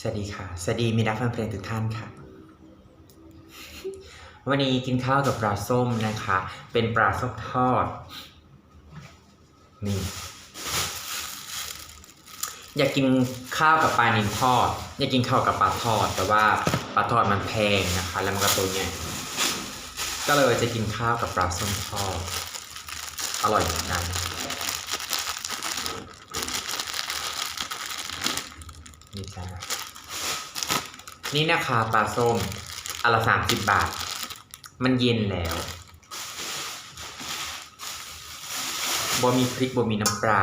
สวัสดีค่ะ สวัสดีมิตรแฟนเพลงทุกท่านค่ะ วันนี้กินข้าวกับปลาส้มนะคะ เป็นปลาส้มทอด นี่ อยากกินข้าวกับปลานิลทอด อยากกินข้าวกับปลาทอด แต่ว่าปลาทอดมันแพงนะคะ แล้วมันก็ตัวใหญ่ก็เลยจะกินข้าวกับปลาส้มทอด อร่อยเหมือนกันนี่จ้า นี่นะคะปลาส้มอนละสามสิบบาท มันเย็นแล้วบ่มีพริกบ่มีน้ำปลา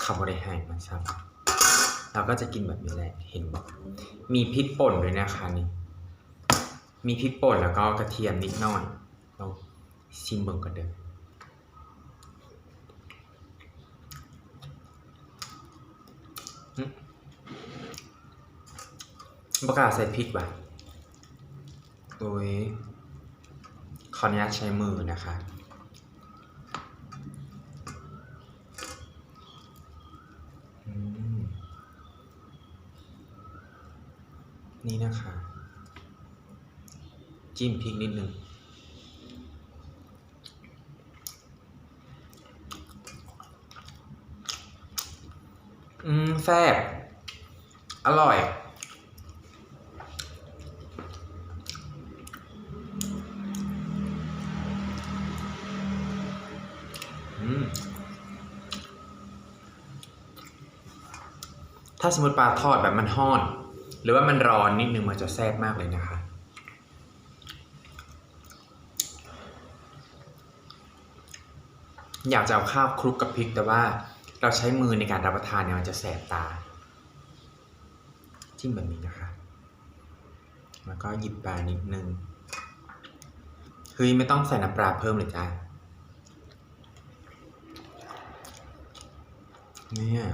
เขาบริหารมันซ้ำเราก็จะกินแบบนี้แหละเห็นบอกมีพริกป่นด้วยนะคะนี่ มีพริกป่นแล้วก็กระเทียมนิดหน่อย เราชิมเบิ่งกันเดิม ประกาศใส่พริกว่ะโอ้ยขออนุญาตใช้มือนะคะอืมนี่นะคะ จิ้มพริกนิดนึงอืมแซ่บ อร่อย ถ้าสมมติปลาทอดแบบมันห้อน หรือว่ามันร้อนนิดนึงมันจะแซ่บมากเลยนะคะ อยากจะเอาข้าวคลุกกับพริกแต่ว่าเราใช้มือในการรับประทานเนี่ยมันจะแสบตา จิ้มแบบนี้นะคะ แล้วก็หยิบปลานิดนึงเฮ้ยไม่ต้องใส่น้ำปลาเพิ่มเลยจ้าเนี่ย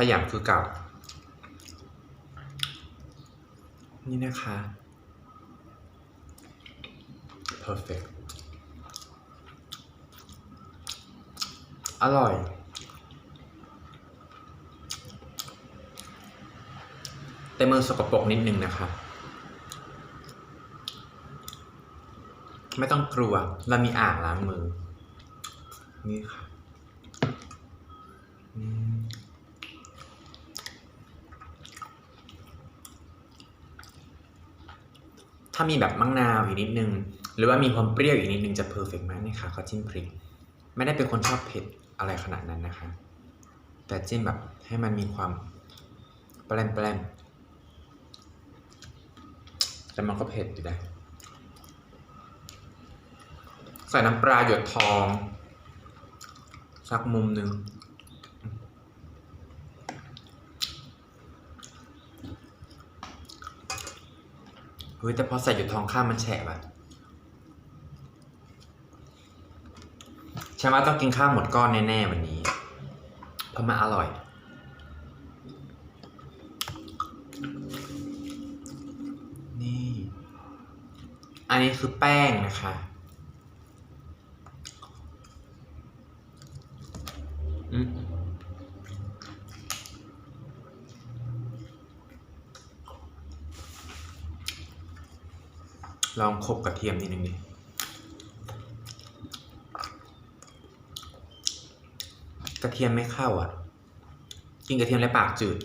ขยำคือเก่า นี่นะคะ perfect อร่อย แต่มือสกปรกนิดนึงนะคะ ไม่ต้องกลัว เรามีอ่างล้างมือ นี่ค่ะอืม ถ้ามีแบบมะนาวอีกนิดนึง หรือว่ามีความเปรี้ยวอีกนิดนึงจะเพอร์เฟกต์มากนี่ค่ะเขาจิ้มพริก ไม่ได้เป็นคนชอบเผ็ดอะไรขนาดนั้นนะคะ แต่จิ้มแบบให้มันมีความแปลนแปลนแต่มันก็เผ็ดอยู่ได้ ใส่น้ำปลาหยดทอง สักมุมหนึ่ง เฮ้ยแต่พอใส่หยดทองข้ามมันแฉะแบบฉันว่าต้องกินข้าวหมดก้อนแน่ๆวันนี้ เพราะมันอร่อย นี่ อันนี้คือแป้งนะคะ อืม ลองคบกระเทียมนิดนึงดิกระเทียมไม่เข้าอะ กินกระเทียมแล้วปากจืด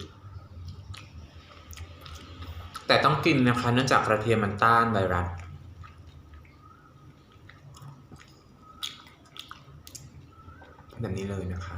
แต่ต้องกินนะคะเนื่องจากกระเทียมมันต้านไวรัสแบบนี้เลยนะคะ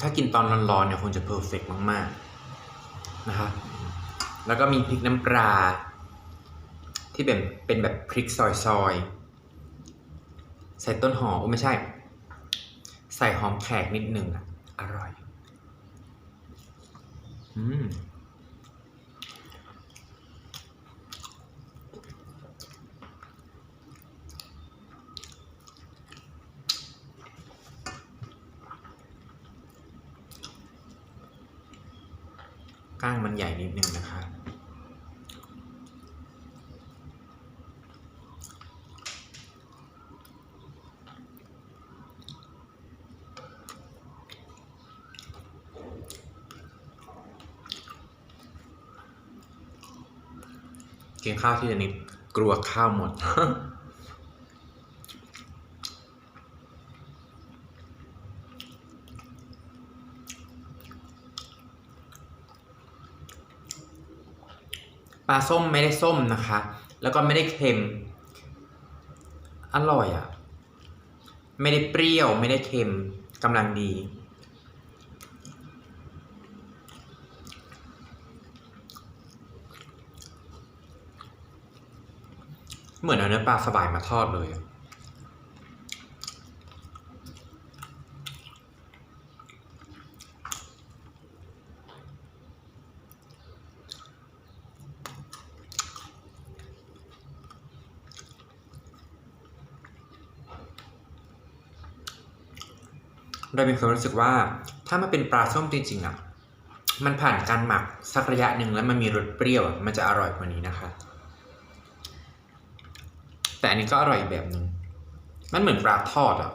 ถ้ากินตอนร้อนๆเนี่ยคงจะเพอร์เฟกต์มากๆนะคะแล้วก็มีพริกน้ำปลาที่เป็นเป็นแบบพริกซอยๆใส่ต้นหอมโอ้ไม่ใช่ ใส่หอมแขกนิดหนึ่งอะ อร่อย อืม ก้างมันใหญ่นิดนึงนะคะกินข้าวที่จะนิดกลัวข้าวหมด ปลาส้มไม่ได้ส้มนะคะ แล้วก็ไม่ได้เค็ม อร่อยอะ่ะ ไม่ได้เปรี้ยวไม่ได้เค็มกำลังดี เหมือนเอาเนื้อปลาสบายมาทอดเลยอะ เรามีความรู้สึกว่าถ้ามันเป็นปลาส้มจริงๆอะมันผ่านการหมักสักระยะหนึ่งแล้วมันมีรสเปรี้ยวมันจะอร่อยกว่านี้นะคะ แต่อันนี้ก็อร่อยอีแบบหนึ่งมันเหมือนปลาทอดอะ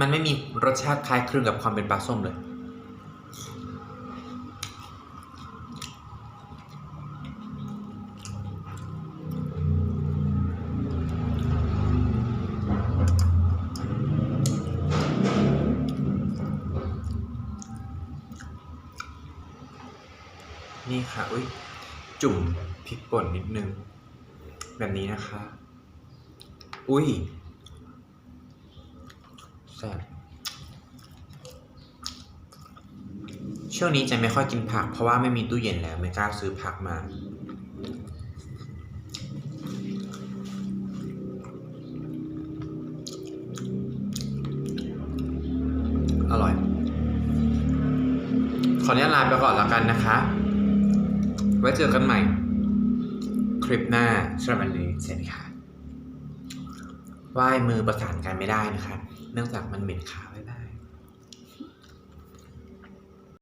มันไม่มีรสชาติคล้ายคลึงกับความเป็นปลาส้มเลย นี่ค่ะอุ้ยจุ่มพริกป่นนิดนึง แบบนี้นะคะ อุ้ยแซ่บช่วงนี้จะไม่ค่อยกินผัก เพราะว่าไม่มีตู้เย็นแล้วไม่กล้าซื้อผักมาอร่อย ขออนุญาตลาไปก่อนแล้วกันนะคะ ไว้เจอกันใหม่ คลิปหน้าสำหรับวันนี้สวัสดีค่ะไหว้มือประสานกันไม่ได้นะคะ เนื่องจากมันเหม็นค่ะ